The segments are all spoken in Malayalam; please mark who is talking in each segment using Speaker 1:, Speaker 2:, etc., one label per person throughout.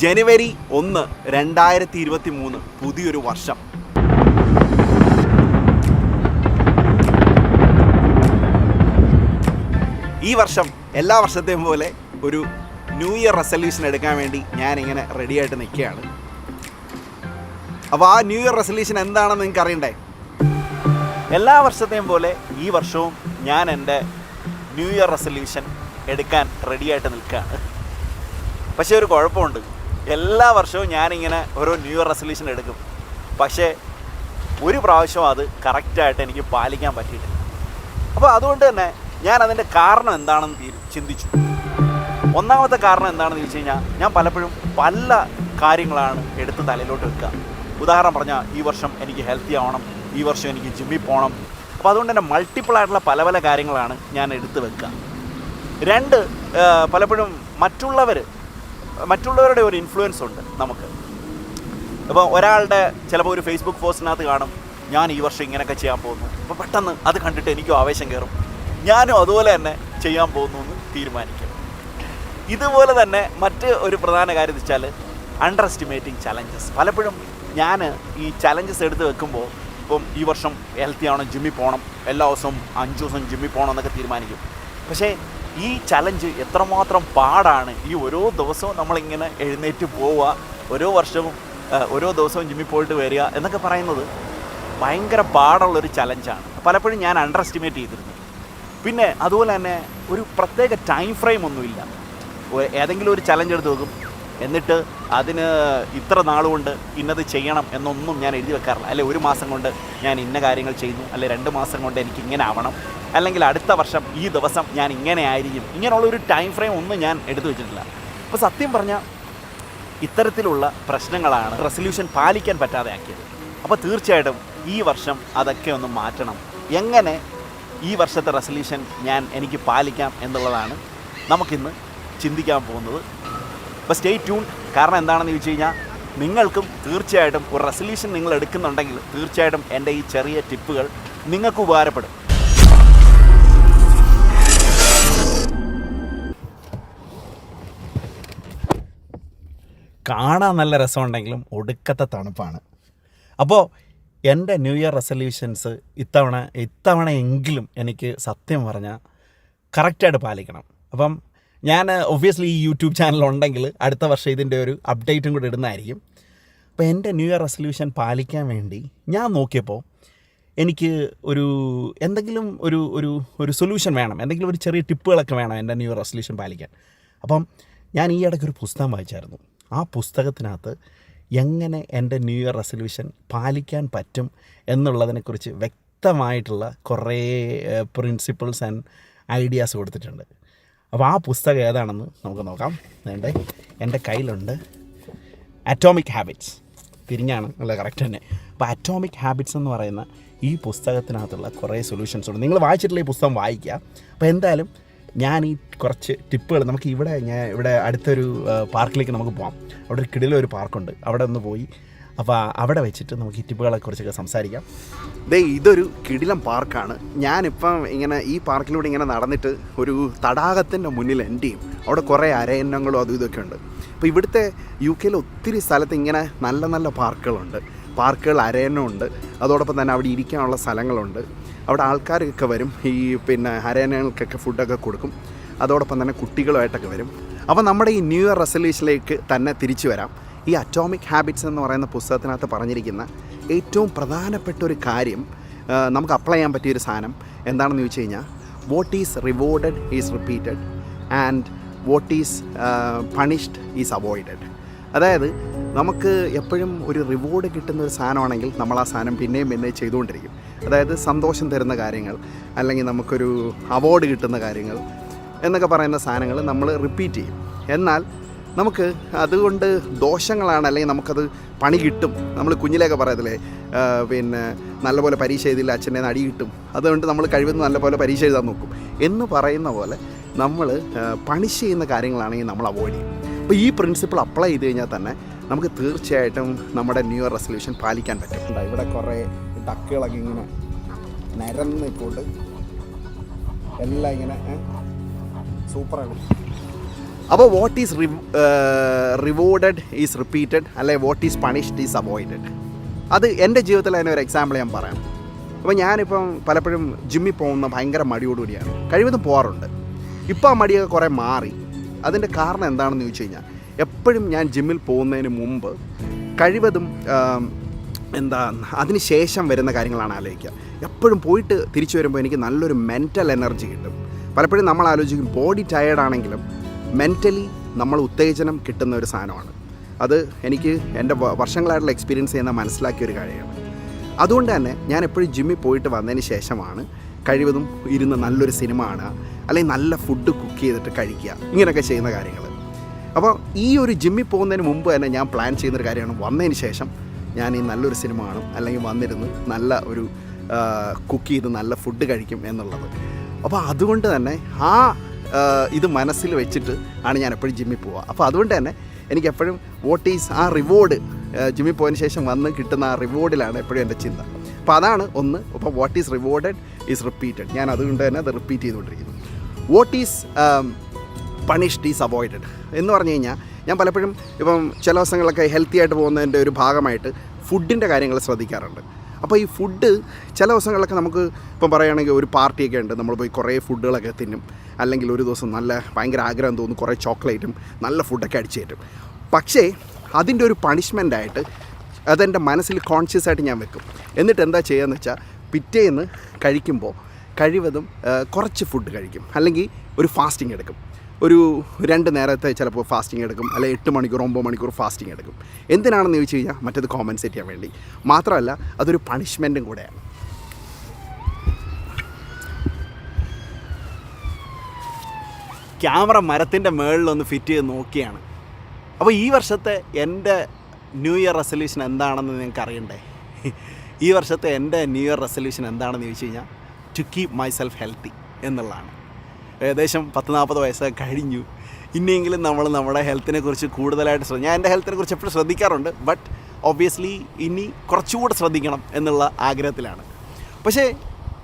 Speaker 1: ജനുവരി ഒന്ന് രണ്ടായിരത്തി ഇരുപത്തി മൂന്ന് പുതിയൊരു വർഷം. ഈ വർഷം എല്ലാ വർഷത്തെയും പോലെ ഒരു ന്യൂ ഇയർ റെസൊല്യൂഷൻ എടുക്കാൻ വേണ്ടി ഞാനിങ്ങനെ റെഡി ആയിട്ട് നിൽക്കുകയാണ്. അപ്പോൾ ആ ന്യൂ ഇയർ റെസൊല്യൂഷൻ എന്താണെന്ന് നിങ്ങൾക്ക് അറിയണ്ടേ എല്ലാ വർഷത്തെയും പോലെ ഈ വർഷവും ഞാൻ എന്റെ ന്യൂ ഇയർ റെസൊല്യൂഷൻ എടുക്കാൻ റെഡിയായിട്ട് നിൽക്കുകയാണ്. പക്ഷേ ഒരു കുഴപ്പമുണ്ട്. എല്ലാ വർഷവും ഞാനിങ്ങനെ ഓരോ ന്യൂ ഇയർ റെസൊല്യൂഷൻ എടുക്കും. പക്ഷേ ഒരു പ്രാവശ്യം അത് കറക്റ്റായിട്ട് എനിക്ക് പാലിക്കാൻ പറ്റിയിട്ടില്ല. അപ്പോൾ അതുകൊണ്ട് തന്നെ ഞാൻ അതിന്റെ കാരണം എന്താണെന്ന് ചിന്തിച്ചു. ഒന്നാമത്തെ കാരണം എന്താണെന്ന് ചോദിച്ചു കഴിഞ്ഞാൽ ഞാൻ പലപ്പോഴും പല കാര്യങ്ങളാണ് എടുത്ത് തലയിലോട്ട് വെക്കുക. ഉദാഹരണം പറഞ്ഞാൽ ഈ വർഷം എനിക്ക് ഹെൽത്തി ആവണം ഈ വർഷം എനിക്ക് ജിമ്മിൽ പോകണം അപ്പോൾ അതുകൊണ്ട് തന്നെ മൾട്ടിപ്പിൾ ആയിട്ടുള്ള പല പല കാര്യങ്ങളാണ് ഞാൻ എടുത്ത് വെക്കുക. രണ്ട് പലപ്പോഴും മറ്റുള്ളവർ മറ്റുള്ളവരുടെ ഒരു ഇൻഫ്ലുവൻസ് ഉണ്ട് നമുക്ക്. അപ്പോൾ ഒരാളുടെ ചിലപ്പോൾ ഒരു ഫേസ്ബുക്ക് പോസ്റ്റിനകത്ത് കാണും ഞാൻ ഈ വർഷം ഇങ്ങനെയൊക്കെ ചെയ്യാൻ പോകുന്നു. അപ്പോൾ പെട്ടെന്ന് അത് കണ്ടിട്ട് എനിക്കും ആവേശം കയറും. ഞാനും അതുപോലെ തന്നെ ചെയ്യാൻ പോകുന്നു എന്ന് തീരുമാനിക്കും. ഇതുപോലെ തന്നെ മറ്റ് ഒരു പ്രധാന കാര്യം വെച്ചാൽ അണ്ടർ എസ്റ്റിമേറ്റിംഗ് ചലഞ്ചസ് പലപ്പോഴും ഞാൻ ഈ ചലഞ്ചസ് എടുത്ത് വെക്കുമ്പോൾ ഇപ്പം ഈ വർഷം ഹെൽത്തി ആവണം ജിമ്മിൽ പോകണം എല്ലാ ദിവസവും അഞ്ച് ദിവസം ജിമ്മിൽ പോകണം എന്നൊക്കെ തീരുമാനിക്കും. പക്ഷേ ഈ ചലഞ്ച് എത്രമാത്രം പാടാണ്? ഈ ഓരോ ദിവസവും നമ്മളിങ്ങനെ എഴുന്നേറ്റ് പോവുക ഓരോ വർഷവും ഓരോ ദിവസവും ജിമ്മിൽ പോയിട്ട് വരിക എന്നൊക്കെ പറയുന്നത് ഭയങ്കര പാടുള്ളൊരു ചലഞ്ചാണ് പലപ്പോഴും ഞാൻ അണ്ടർ എസ്റ്റിമേറ്റ് ചെയ്തിരുന്നു. പിന്നെ അതുപോലെ തന്നെ ഒരു പ്രത്യേക ടൈം ഫ്രെയിം ഒന്നുമില്ല. ഏതെങ്കിലും ഒരു ചലഞ്ച് എടുത്ത് വെക്കും എന്നിട്ട് അതിന് ഇത്ര നാളുകൊണ്ട് ഇന്നത് ചെയ്യണം എന്നൊന്നും ഞാൻ എഴുതി വെക്കാറില്ല. അല്ലെ ഒരു മാസം കൊണ്ട് ഞാൻ ഇന്ന കാര്യങ്ങൾ ചെയ്യുന്നു അല്ലെ രണ്ട് മാസം കൊണ്ട് എനിക്ക് ഇങ്ങനെ ആവണം അല്ലെങ്കിൽ അടുത്ത വർഷം ഈ ദിവസം ഞാൻ ഇങ്ങനെ ആയിരിക്കും. ഇങ്ങനെയുള്ള ഒരു ടൈം ഫ്രെയിം ഒന്നും ഞാൻ എടുത്തു വെച്ചിട്ടില്ല. അപ്പോൾ സത്യം പറഞ്ഞാൽ ഇത്തരത്തിലുള്ള പ്രശ്നങ്ങളാണ് റെസൊല്യൂഷൻ പാലിക്കാൻ പറ്റാതെ ആക്കിയത്. അപ്പോൾ തീർച്ചയായിട്ടും ഈ വർഷം അതൊക്കെ ഒന്ന് മാറ്റണം. എങ്ങനെ ഈ വർഷത്തെ റെസൊല്യൂഷൻ ഞാൻ എനിക്ക് പാലിക്കാം എന്നുള്ളതാണ് നമുക്കിന്ന് ചിന്തിക്കാൻ പോകുന്നത്. അപ്പോൾ സ്റ്റേ ട്യൂൺ കാരണം എന്താണെന്ന് ചോദിച്ചു കഴിഞ്ഞാൽ നിങ്ങൾക്കും തീർച്ചയായിട്ടും ഒരു റെസൊല്യൂഷൻ നിങ്ങൾ എടുക്കുന്നുണ്ടെങ്കിൽ തീർച്ചയായിട്ടും എന്റെ ഈ ചെറിയ ടിപ്പുകൾ നിങ്ങൾക്ക് ഉപകാരപ്പെടും. കാണാൻ നല്ല രസമുണ്ടെങ്കിലും ഒടുക്കത്തെ തണുപ്പാണ്. അപ്പോൾ എന്റെ ന്യൂ ഇയർ റെസൊല്യൂഷൻസ് ഇത്തവണ ഇത്തവണ എങ്കിലും എനിക്ക് സത്യം പറഞ്ഞാൽ കറക്റ്റായിട്ട് പാലിക്കണം. അപ്പം ഞാൻ ഒബ്വിയസ്ലി ഈ യൂട്യൂബ് ചാനൽ ഉണ്ടെങ്കിൽ അടുത്ത വർഷം ഇതിന്റെ ഒരു അപ്ഡേറ്റും കൂടെ ഇടുന്നതായിരിക്കും. അപ്പോൾ എന്റെ ന്യൂ ഇയർ റെസൊല്യൂഷൻ പാലിക്കാൻ വേണ്ടി ഞാൻ നോക്കിയപ്പോൾ എനിക്ക് ഒരു എന്തെങ്കിലും ഒരു ഒരു ഒരു സൊല്യൂഷൻ വേണം. എന്തെങ്കിലും ഒരു ചെറിയ ടിപ്പുകളൊക്കെ വേണം എന്റെ ന്യൂ ഇയർ റെസൊല്യൂഷൻ പാലിക്കാൻ. അപ്പം ഞാൻ ഈ ഇടയ്ക്ക് ഒരു പുസ്തകം വായിച്ചായിരുന്നു. ആ പുസ്തകത്തിനകത്ത് എങ്ങനെ എന്റെ ന്യൂ ഇയർ റെസൊല്യൂഷൻ പാലിക്കാൻ പറ്റും എന്നുള്ളതിനെക്കുറിച്ച് വ്യക്തമായിട്ടുള്ള കുറേ പ്രിൻസിപ്പിൾസ് ആൻഡ് ഐഡിയാസ് കൊടുത്തിട്ടുണ്ട്. അപ്പോൾ ആ പുസ്തകം ഏതാണെന്ന് നമുക്ക് നോക്കാം. വേണ്ടേ? എന്റെ കയ്യിലുണ്ട്. അറ്റോമിക് ഹാബിറ്റ്സ് തിരിഞ്ഞാണ്. അല്ല കറക്റ്റ് തന്നെ. അപ്പോൾ അറ്റോമിക് ഹാബിറ്റ്സ് എന്ന് പറയുന്ന ഈ പുസ്തകത്തിനകത്തുള്ള കുറേ സൊല്യൂഷൻസ് ഉണ്ട്. നിങ്ങൾ വായിച്ചിട്ടുള്ള ഈ പുസ്തകം വായിക്കുക. അപ്പോൾ എന്തായാലും ഞാൻ ഈ കുറച്ച് ടിപ്പുകൾ നമുക്ക് ഇവിടെ ഞാൻ ഇവിടെ അടുത്തൊരു പാർക്കിലേക്ക് നമുക്ക് പോകാം അവിടെ ഒരു കിടിലൊരു പാർക്കുണ്ട് അവിടെ ഒന്ന് പോയി അപ്പോൾ അവിടെ വെച്ചിട്ട് നമുക്ക് ഈ ടിപ്പുകളെ കുറിച്ചൊക്കെ സംസാരിക്കാം. ദേ ഇതൊരു കിടിലം പാർക്കാണ്. ഞാനിപ്പം ഇങ്ങനെ ഈ പാർക്കിലൂടെ ഇങ്ങനെ നടന്നിട്ട് ഒരു തടാകത്തിന്റെ മുന്നിൽ എന്റെ ചെയ്യും. അവിടെ കുറേ അരയന്നങ്ങളും അതും ഇതൊക്കെ ഉണ്ട്. അപ്പോൾ ഇവിടുത്തെ യു കെയിൽ ഒത്തിരി സ്ഥലത്ത് ഇങ്ങനെ നല്ല നല്ല പാർക്കുകളുണ്ട്. പാർക്കുകൾ അരയന്നമുണ്ട് അതോടൊപ്പം തന്നെ അവിടെ ഇരിക്കാനുള്ള സ്ഥലങ്ങളുണ്ട്. അവിടെ ആൾക്കാരൊക്കെ വരും. ഈ പിന്നെ അരയന്നകൾക്കൊക്കെ ഫുഡൊക്കെ കൊടുക്കും. അതോടൊപ്പം തന്നെ കുട്ടികളുമായിട്ടൊക്കെ വരും. അപ്പോൾ നമ്മുടെ ഈ ന്യൂ ഇയർ റെസൊല്യൂഷനിലേക്ക് തന്നെ തിരിച്ചു വരാം. ഈ അറ്റോമിക് ഹാബിറ്റ്സ് എന്ന് പറയുന്ന പുസ്തകത്തിനകത്ത് പറഞ്ഞിരിക്കുന്ന ഏറ്റവും പ്രധാനപ്പെട്ട ഒരു കാര്യം നമുക്ക് അപ്ലൈ ചെയ്യാൻ പറ്റിയൊരു സാധനം എന്താണെന്ന് ചോദിച്ചു കഴിഞ്ഞാൽ what is rewarded is repeated and what is punished is avoided അതായത് നമുക്ക് എപ്പോഴും ഒരു റിവോർഡ് കിട്ടുന്ന ഒരു സാധനമാണെങ്കിൽ നമ്മൾ ആ സാധനം പിന്നെയും പിന്നെയും ചെയ്തുകൊണ്ടിരിക്കും. അതായത് സന്തോഷം തരുന്ന കാര്യങ്ങൾ അല്ലെങ്കിൽ നമുക്കൊരു അവാർഡ് കിട്ടുന്ന കാര്യങ്ങൾ എന്നൊക്കെ പറയുന്ന സാധനങ്ങൾ നമ്മൾ റിപ്പീറ്റ് ചെയ്യും. എന്നാൽ നമുക്ക് അതുകൊണ്ട് ദോഷങ്ങളാണ് അല്ലെങ്കിൽ നമുക്കത് പണി കിട്ടും. നമ്മൾ കുഞ്ഞിലേക്ക് പറയത്തില്ലേ പിന്നെ നല്ലപോലെ പരീക്ഷ എഴുതില്ല അച്ഛന്റെ അടി കിട്ടും. അതുകൊണ്ട് നമ്മൾ കഴിവെന്ന് നല്ലപോലെ പരീക്ഷ എഴുതാൻ നോക്കും. എന്ന് പറയുന്ന പോലെ നമ്മൾ പണിഷ് ചെയ്യുന്ന കാര്യങ്ങളാണെങ്കിൽ നമ്മൾ അവോയ്ഡ് ചെയ്യും. അപ്പോൾ ഈ പ്രിൻസിപ്പിൾ അപ്ലൈ ചെയ്ത് കഴിഞ്ഞാൽ തന്നെ നമുക്ക് തീർച്ചയായിട്ടും നമ്മുടെ ന്യൂ ഇയർ റെസൊല്യൂഷൻ പാലിക്കാൻ പറ്റും. ഇവിടെ കുറേ ടക്കുകളൊക്കെ ഇങ്ങനെ നിരന്ന് എല്ലാം ഇങ്ങനെ സൂപ്പറാണ്
Speaker 2: അപ്പോൾ what is rewarded is repeated അല്ലെ what is punished is avoided അത് എന്റെ ജീവിതത്തിൽ അതിന് ഒരു എക്സാമ്പിൾ ഞാൻ പറയാം. അപ്പോൾ ഞാനിപ്പം പലപ്പോഴും ജിമ്മിൽ പോകുന്ന ഭയങ്കര മടിയോടുകൂടിയാണ് കഴിവതും പോകാറുണ്ട് ഇപ്പോൾ ആ മടിയൊക്കെ കുറേ മാറി. അതിന്റെ കാരണം എന്താണെന്ന് ചോദിച്ചു കഴിഞ്ഞാൽ എപ്പോഴും ഞാൻ ജിമ്മിൽ പോകുന്നതിന് മുമ്പ് കഴിവതും എന്താ അതിന് ശേഷം വരുന്ന കാര്യങ്ങളാണ് ആലോചിക്കുക. എപ്പോഴും പോയിട്ട് തിരിച്ചു വരുമ്പോൾ എനിക്ക് നല്ലൊരു മെന്റൽ എനർജി കിട്ടും. പലപ്പോഴും നമ്മൾ ആലോചിക്കും ബോഡി ടയേർഡാണെങ്കിലും മെന്റലി നമ്മൾ ഉത്തേജനം കിട്ടുന്ന ഒരു സാധനമാണ്. അത് എനിക്ക് എന്റെ വർഷങ്ങളായിട്ടുള്ള എക്സ്പീരിയൻസ് ചെയ്യുന്ന മനസ്സിലാക്കിയ ഒരു കാര്യമാണ്. അതുകൊണ്ട് തന്നെ ഞാൻ എപ്പോഴും ജിമ്മിൽ പോയിട്ട് വന്നതിന് ശേഷമാണ് കഴിവതും ഇരുന്ന് നല്ലൊരു സിനിമ കാണുക അല്ലെങ്കിൽ നല്ല ഫുഡ് കുക്ക് ചെയ്തിട്ട് കഴിക്കുക ഇങ്ങനെയൊക്കെ ചെയ്യുന്ന കാര്യങ്ങൾ. അപ്പോൾ ഈ ഒരു ജിമ്മിൽ പോകുന്നതിന് മുമ്പ് തന്നെ ഞാൻ പ്ലാൻ ചെയ്യുന്നൊരു കാര്യമാണ്. വന്നതിന് ശേഷം ഞാൻ ഈ നല്ലൊരു സിനിമ കാണും അല്ലെങ്കിൽ വന്നിരുന്ന് നല്ല ഒരു കുക്ക് ചെയ്ത് നല്ല ഫുഡ് കഴിക്കും എന്നുള്ളത്. അപ്പോൾ അതുകൊണ്ട് തന്നെ ആ, ഇത് മനസ്സിൽ വെച്ചിട്ട് ആണ് ഞാൻ എപ്പോഴും ജിമ്മിൽ പോവുക. അപ്പോൾ അതുകൊണ്ട് തന്നെ എനിക്ക് എപ്പോഴും വോട്ട് ഈസ് ആ റിവോർഡ് ജിമ്മിൽ പോയതിന് ശേഷം വന്ന് കിട്ടുന്ന ആ റിവോർഡിലാണ് എപ്പോഴും എന്റെ ചിന്ത. അപ്പോൾ അതാണ് ഒന്ന് അപ്പോൾ what is rewarded is repeated ഞാൻ അതുകൊണ്ട് തന്നെ അത് റിപ്പീറ്റ് ചെയ്തുകൊണ്ടിരിക്കുന്നു. What is punished is avoided എന്ന് പറഞ്ഞു കഴിഞ്ഞാൽ ഞാൻ പലപ്പോഴും ഇപ്പം ചില ദിവസങ്ങളൊക്കെ ഹെൽത്തി ആയിട്ട് പോകുന്നതിന്റെ ഒരു ഭാഗമായിട്ട് ഫുഡിന്റെ കാര്യങ്ങൾ ശ്രദ്ധിക്കാറുണ്ട്. അപ്പോൾ ഈ ഫുഡ് ചില ദിവസങ്ങളിലൊക്കെ നമുക്ക് ഇപ്പം പറയുകയാണെങ്കിൽ ഒരു പാർട്ടിയൊക്കെ ഉണ്ട് നമ്മൾ പോയി കുറേ ഫുഡുകളൊക്കെ തിന്നും. അല്ലെങ്കിൽ ഒരു ദിവസം നല്ല ഭയങ്കര ആഗ്രഹം തോന്നും കുറേ ചോക്ലേറ്റും നല്ല ഫുഡൊക്കെ അടിച്ചു തരും പക്ഷേ അതിന്റെ ഒരു പണിഷ്മെന്റായിട്ട് അതെന്റെ മനസ്സിൽ കോൺഷ്യസ് ആയിട്ട് ഞാൻ വെക്കും. എന്നിട്ട് എന്താ ചെയ്യുകയെന്ന് വെച്ചാൽ പിറ്റേന്ന് കഴിക്കുമ്പോൾ കഴിവതും കുറച്ച് ഫുഡ് കഴിക്കും. അല്ലെങ്കിൽ ഒരു ഫാസ്റ്റിംഗ് എടുക്കും. ഒരു രണ്ട് നേരത്തെ ചിലപ്പോൾ ഫാസ്റ്റിംഗ് എടുക്കും. അല്ലെങ്കിൽ എട്ട് മണിക്കൂർ ഒമ്പത് മണിക്കൂർ ഫാസ്റ്റിംഗ് എടുക്കും. എന്തിനാണെന്ന് ചോദിച്ചു കഴിഞ്ഞാൽ മറ്റത് കോമ്പൻസേറ്റ് ചെയ്യാൻ വേണ്ടി. മാത്രമല്ല അതൊരു പണിഷ്മെന്റും കൂടെയാണ്.
Speaker 1: ക്യാമറ മരത്തിന്റെ മേളിലൊന്ന് ഫിറ്റ് ചെയ്ത് നോക്കിയാണ്. അപ്പോൾ ഈ വർഷത്തെ എന്റെ ന്യൂ ഇയർ റെസൊല്യൂഷൻ എന്താണെന്ന് നിങ്ങൾക്ക് അറിയണ്ടേ? ഈ വർഷത്തെ എന്റെ ന്യൂ ഇയർ റെസൊല്യൂഷൻ എന്താണെന്ന് ചോദിച്ചു കഴിഞ്ഞാൽ to keep myself healthy എന്നുള്ളതാണ്. ഏകദേശം പത്ത് നാൽപ്പത് വയസ്സൊക്കെ കഴിഞ്ഞു. ഇനിയെങ്കിലും നമ്മൾ നമ്മുടെ ഹെൽത്തിനെ കുറിച്ച് കൂടുതലായിട്ട് ശ്രദ്ധ ഞാൻ എന്റെ ഹെൽത്തിനെ കുറിച്ച് എപ്പോഴും ശ്രദ്ധിക്കാറുണ്ട്. ബട്ട് ഒബ്വിയസ്ലി ഇനി കുറച്ചുകൂടെ ശ്രദ്ധിക്കണം എന്നുള്ള ആഗ്രഹത്തിലാണ്. പക്ഷേ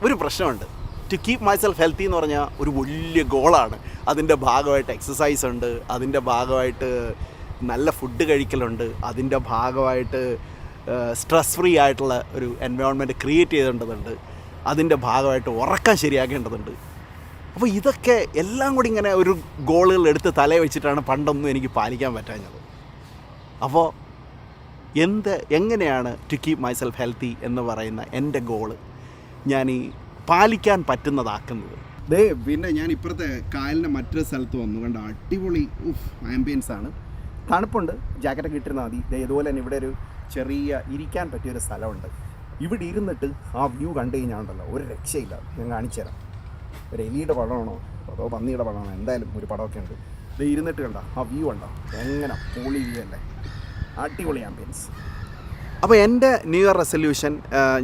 Speaker 1: ഒരു പ്രശ്നമുണ്ട്. To keep myself healthy എന്ന് പറഞ്ഞാൽ ഒരു വലിയ ഗോളാണ് അതിന്റെ ഭാഗമായിട്ട് എക്സസൈസ് ഉണ്ട് അതിന്റെ ഭാഗമായിട്ട് നല്ല ഫുഡ് കഴിക്കലുണ്ട് അതിന്റെ ഭാഗമായിട്ട് സ്ട്രെസ് ഫ്രീ ആയിട്ടുള്ള ഒരു എൻവയോൺമെന്റ് ക്രിയേറ്റ് ചെയ്തേണ്ടതുണ്ട് അതിന്റെ ഭാഗമായിട്ട് ഉറക്കം ശരിയാക്കേണ്ടതുണ്ട്. അപ്പോൾ ഇതൊക്കെ എല്ലാം കൂടി ഇങ്ങനെ ഒരു ഗോളുകൾ എടുത്ത് തലയിൽ വെച്ചിട്ടാണ് പണ്ടൊന്നും എനിക്ക് പാലിക്കാൻ പറ്റാഞ്ഞത്. അപ്പോൾ എന്ത് എങ്ങനെയാണ് to keep myself healthy എന്ന് പറയുന്ന എന്റെ ഗോൾ ഞാൻ ഈ പാലിക്കാൻ പറ്റുന്നതാക്കുന്നത്.
Speaker 2: ദേ പിന്നെ ഞാൻ ഇപ്പുറത്തെ കായലിന്റെ മറ്റൊരു സ്ഥലത്ത് വന്നു. കണ്ട? അടിപൊളി ഉഫ് ആംബിയൻസ് ആണ്. തണുപ്പുണ്ട്. ജാക്കറ്റൊക്കെ ഇട്ടിരുന്നാൽ മതി. ദേ ഇതുപോലെ തന്നെ ഇവിടെ ഒരു ചെറിയ ഇരിക്കാൻ പറ്റിയൊരു സ്ഥലമുണ്ട്. ഇവിടെ ഇരുന്നിട്ട് ആ വ്യൂ കണ്ടു കഴിഞ്ഞാൽ ഉണ്ടല്ലോ ഒരു രക്ഷയില്ല. ഞാൻ കാണിച്ചു തരാം. ഒരു എലിയുടെ പടമാണോ അതോ പന്നിയുടെ പടമാണോ എന്തായാലും ഒരു പടമൊക്കെ ഉണ്ട്. ഇത് ഇരുന്നിട്ട് കണ്ട? ആ വ്യൂ ഉണ്ടോ എങ്ങനെ പൊളി വ്യൂ അല്ലേ? അടിപൊളി ആംബിയൻസ് അപ്പോൾ എന്റെ ന്യൂ ഇയർ റെസൊല്യൂഷൻ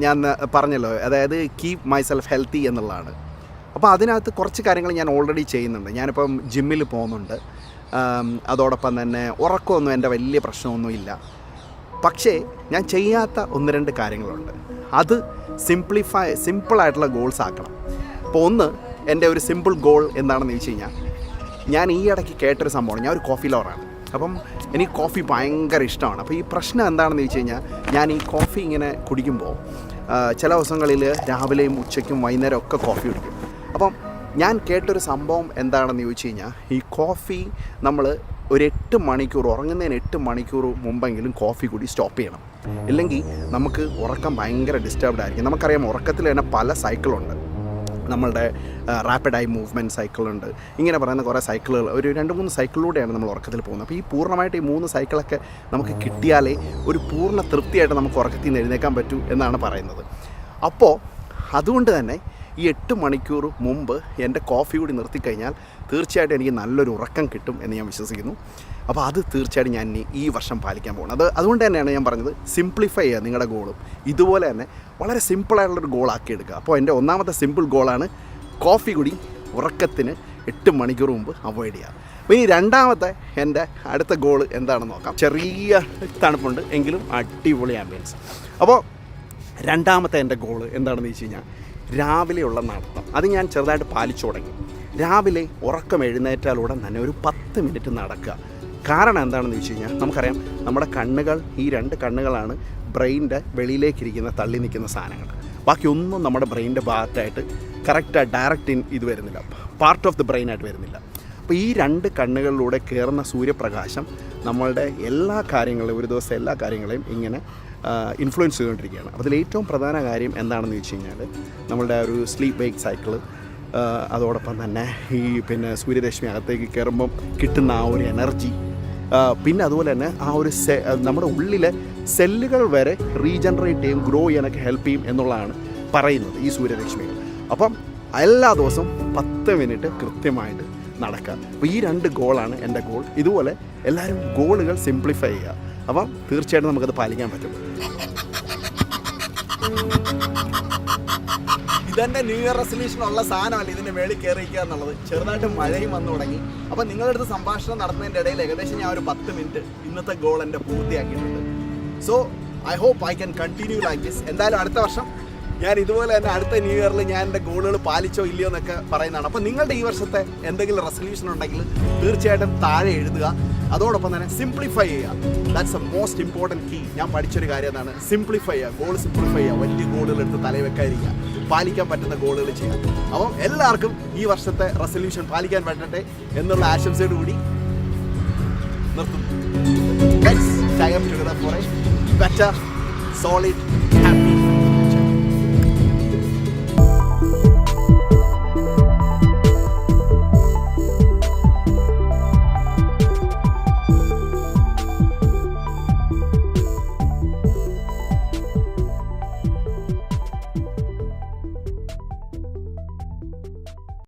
Speaker 2: ഞാൻ പറഞ്ഞല്ലോ അതായത് കീപ് മൈ സെൽഫ് ഹെൽത്തി എന്നുള്ളതാണ്. അപ്പോൾ അതിനകത്ത് കുറച്ച് കാര്യങ്ങൾ ഞാൻ ഓൾറെഡി ചെയ്യുന്നുണ്ട്. ഞാനിപ്പം ജിമ്മിൽ പോകുന്നുണ്ട്. അതോടൊപ്പം തന്നെ ഉറക്കമൊന്നും എന്റെ വലിയ പ്രശ്നമൊന്നുമില്ല പക്ഷേ ഞാൻ ചെയ്യാത്ത ഒന്ന് രണ്ട് കാര്യങ്ങളുണ്ട്. അത് സിംപ്ലിഫൈ സിമ്പിളായിട്ടുള്ള ഗോൾസ് ആക്കണം. അപ്പോൾ ഒന്ന് എന്റെ ഒരു സിമ്പിൾ ഗോൾ എന്താണെന്ന് ചോദിച്ചു കഴിഞ്ഞാൽ ഞാൻ ഈ ഇടയ്ക്ക് കേട്ടൊരു സംഭവമാണ്. ഞാൻ ഒരു കോഫി ലോറാണ് അപ്പം എനിക്ക് കോഫി ഭയങ്കര ഇഷ്ടമാണ്. അപ്പോൾ ഈ പ്രശ്നം എന്താണെന്ന് ചോദിച്ചു കഴിഞ്ഞാൽ ഞാൻ ഈ കോഫി ഇങ്ങനെ കുടിക്കുമ്പോൾ ചില ദിവസങ്ങളിൽ രാവിലെയും ഉച്ചയ്ക്കും വൈകുന്നേരം ഒക്കെ കോഫി കുടിക്കും. അപ്പം ഞാൻ കേട്ടൊരു സംഭവം എന്താണെന്ന് ചോദിച്ചു കഴിഞ്ഞാൽ ഈ കോഫി നമ്മൾ ഒരു എട്ട് മണിക്കൂർ ഉറങ്ങുന്നതിന് എട്ട് മണിക്കൂർ മുമ്പെങ്കിലും കോഫി കൂടി സ്റ്റോപ്പ് ചെയ്യണം. ഇല്ലെങ്കിൽ നമുക്ക് ഉറക്കം ഭയങ്കര ഡിസ്റ്റർബ്ഡ് ആയിരിക്കും. നമുക്കറിയാം ഉറക്കത്തിൽ തന്നെ പല സൈക്കിളുണ്ട് നമ്മളുടെ റാപ്പിഡ് ഐ മൂവ്മെന്റ് സൈക്കിളുണ്ട് ഇങ്ങനെ പറയുന്ന കുറേ സൈക്കിളുകൾ ഒരു രണ്ട് മൂന്ന് സൈക്കിളിലൂടെയാണ് നമ്മൾ ഉറക്കത്തിൽ പോകുന്നത്. അപ്പോൾ ഈ പൂർണമായിട്ട് ഈ മൂന്ന് സൈക്കിളൊക്കെ നമുക്ക് കിട്ടിയാലേ ഒരു പൂർണ തൃപ്തിയായിട്ട് നമുക്ക് ഉറക്കത്തിൽ നിന്ന് എഴുന്നേക്കാൻ പറ്റൂ എന്നാണ് പറയുന്നത്. അപ്പോൾ അതുകൊണ്ട് തന്നെ ഈ എട്ട് മണിക്കൂർ മുമ്പ് എന്റെ കോഫി കൂടി നിർത്തിക്കഴിഞ്ഞാൽ തീർച്ചയായിട്ടും എനിക്ക് നല്ലൊരു ഉറക്കം കിട്ടും എന്ന് ഞാൻ വിശ്വസിക്കുന്നു. അപ്പോൾ അത് തീർച്ചയായിട്ടും ഞാൻ ഇനി ഈ വർഷം പാലിക്കാൻ പോകുന്നത് അത് അതുകൊണ്ട് തന്നെയാണ് ഞാൻ പറഞ്ഞത് സിംപ്ലിഫൈ ചെയ്യുക നിങ്ങളുടെ ഗോളും ഇതുപോലെ തന്നെ വളരെ സിമ്പിളായിട്ടുള്ളൊരു ഗോളാക്കി എടുക്കുക. അപ്പോൾ എന്റെ ഒന്നാമത്തെ സിമ്പിൾ ഗോളാണ് കോഫി കുടി ഉറക്കത്തിന് എട്ട് മണിക്കൂർ മുമ്പ് അവോയ്ഡ് ചെയ്യുക. അപ്പോൾ ഇനി രണ്ടാമത്തെ എന്റെ അടുത്ത ഗോൾ എന്താണെന്ന് നോക്കാം. ചെറിയ തണുപ്പുണ്ട് എങ്കിലും അടിപൊളി ആംബിയൻസ് അപ്പോൾ രണ്ടാമത്തെ എന്റെ ഗോൾ എന്താണെന്ന് വെച്ച് കഴിഞ്ഞാൽ രാവിലെയുള്ള നടത്തം. അത് ഞാൻ ചെറുതായിട്ട് പാലിച്ചു തുടങ്ങി. രാവിലെ ഉറക്കം എഴുന്നേറ്റാലൂടെ തന്നെ ഒരു പത്ത് മിനിറ്റ് നടക്കുക. കാരണം എന്താണെന്ന് വെച്ച് കഴിഞ്ഞാൽ നമുക്കറിയാം നമ്മുടെ കണ്ണുകൾ ഈ രണ്ട് കണ്ണുകളാണ് ബ്രെയിനിന്റെ വെളിയിലേക്കിരിക്കുന്ന തള്ളി നിൽക്കുന്ന സാധനങ്ങൾ. ബാക്കിയൊന്നും നമ്മുടെ ബ്രെയിനിന്റെ ഭാഗത്തായിട്ട് കറക്റ്റായി ഡയറക്റ്റ് ഇൻ ഇത് വരുന്നില്ല. പാർട്ട് ഓഫ് ദി ബ്രെയിനായിട്ട് വരുന്നില്ല. അപ്പോൾ ഈ രണ്ട് കണ്ണുകളിലൂടെ കയറുന്ന സൂര്യപ്രകാശം നമ്മളുടെ എല്ലാ കാര്യങ്ങളെയും ഒരു ദിവസം എല്ലാ കാര്യങ്ങളെയും ഇങ്ങനെ ഇൻഫ്ലുവൻസ് ചെയ്തുകൊണ്ടിരിക്കുകയാണ്. അതിൽ ഏറ്റവും പ്രധാന കാര്യം എന്താണെന്ന് വെച്ച് കഴിഞ്ഞാൽ നമ്മളുടെ ഒരു സ്ലീപ്പ് വെയ്ക്ക് സൈക്കിൾ അതോടൊപ്പം തന്നെ ഈ പിന്നെ സൂര്യരശ്മി അകത്തേക്ക് കയറുമ്പം കിട്ടുന്ന ആ ഒരു എനർജി പിന്നെ അതുപോലെ തന്നെ ആ ഒരു നമ്മുടെ ഉള്ളിലെ സെല്ലുകൾ വരെ റീജനറേറ്റ് ചെയ്യും ഗ്രോ ചെയ്യാനൊക്കെ ഹെൽപ്പ് ചെയ്യും എന്നുള്ളതാണ് പറയുന്നത് ഈ സൂര്യരശ്മികൾ. അപ്പം എല്ലാ ദിവസവും പത്ത് മിനിറ്റ് കൃത്യമായിട്ട് നടക്കുക. അപ്പോൾ ഈ രണ്ട് ഗോളാണ് എന്റെ ഗോൾ ഇതുപോലെ എല്ലാവരും ഗോളുകൾ സിംപ്ലിഫൈ ചെയ്യുക. അപ്പം തീർച്ചയായിട്ടും നമുക്കത് പാലിക്കാൻ പറ്റും. ഇതെന്റെ ന്യൂ ഇയർ റെസൊല്യൂഷൻ ഉള്ള സാധനമല്ല ഇതിന്റെ മേളിൽ കയറിയിരിക്കുക എന്നുള്ളത്. ചെറുതായിട്ട് മഴയും വന്നു തുടങ്ങി. അപ്പം നിങ്ങളുടെ അടുത്ത് സംഭാഷണം നടത്തുന്നതിന്റെ ഇടയിൽ ഏകദേശം ഞാൻ ഒരു പത്ത് മിനിറ്റ് ഇന്നത്തെ ഗോൾ എന്റെ പൂർത്തിയാക്കിയിട്ടുണ്ട്. So I hope I can continue like this എന്തായാലും അടുത്ത വർഷം ഞാൻ ഇതുപോലെ തന്നെ അടുത്ത ന്യൂ ഇയറിൽ ഞാൻ എന്റെ ഗോളുകൾ പാലിച്ചോ ഇല്ലയോ എന്നൊക്കെ പറയുന്നതാണ്. അപ്പോൾ നിങ്ങളുടെ ഈ വർഷത്തെ എന്തെങ്കിലും റെസൊല്യൂഷൻ ഉണ്ടെങ്കിൽ തീർച്ചയായിട്ടും താഴെ എഴുതുക. അതോടൊപ്പം തന്നെ സിംപ്ലിഫൈ ചെയ്യുക. That's a most important key ഞാൻ പഠിച്ചൊരു കാര്യം എന്താണ്? സിംപ്ലിഫൈ ചെയ്യുക. ഗോൾ സിംപ്ലിഫൈ ചെയ്യുക. വലിയ ഗോളുകൾ എടുത്ത് തലയിൽ വെക്കാതിരിക്കുക പാലിക്കാൻ പറ്റുന്ന ഗോളുകൾ ചെയ്യാം. അപ്പം എല്ലാവർക്കും ഈ വർഷത്തെ റെസൊല്യൂഷൻ പാലിക്കാൻ പറ്റട്ടെ എന്നുള്ള ആശംസയോട് കൂടി നിർത്തുന്നു. Solid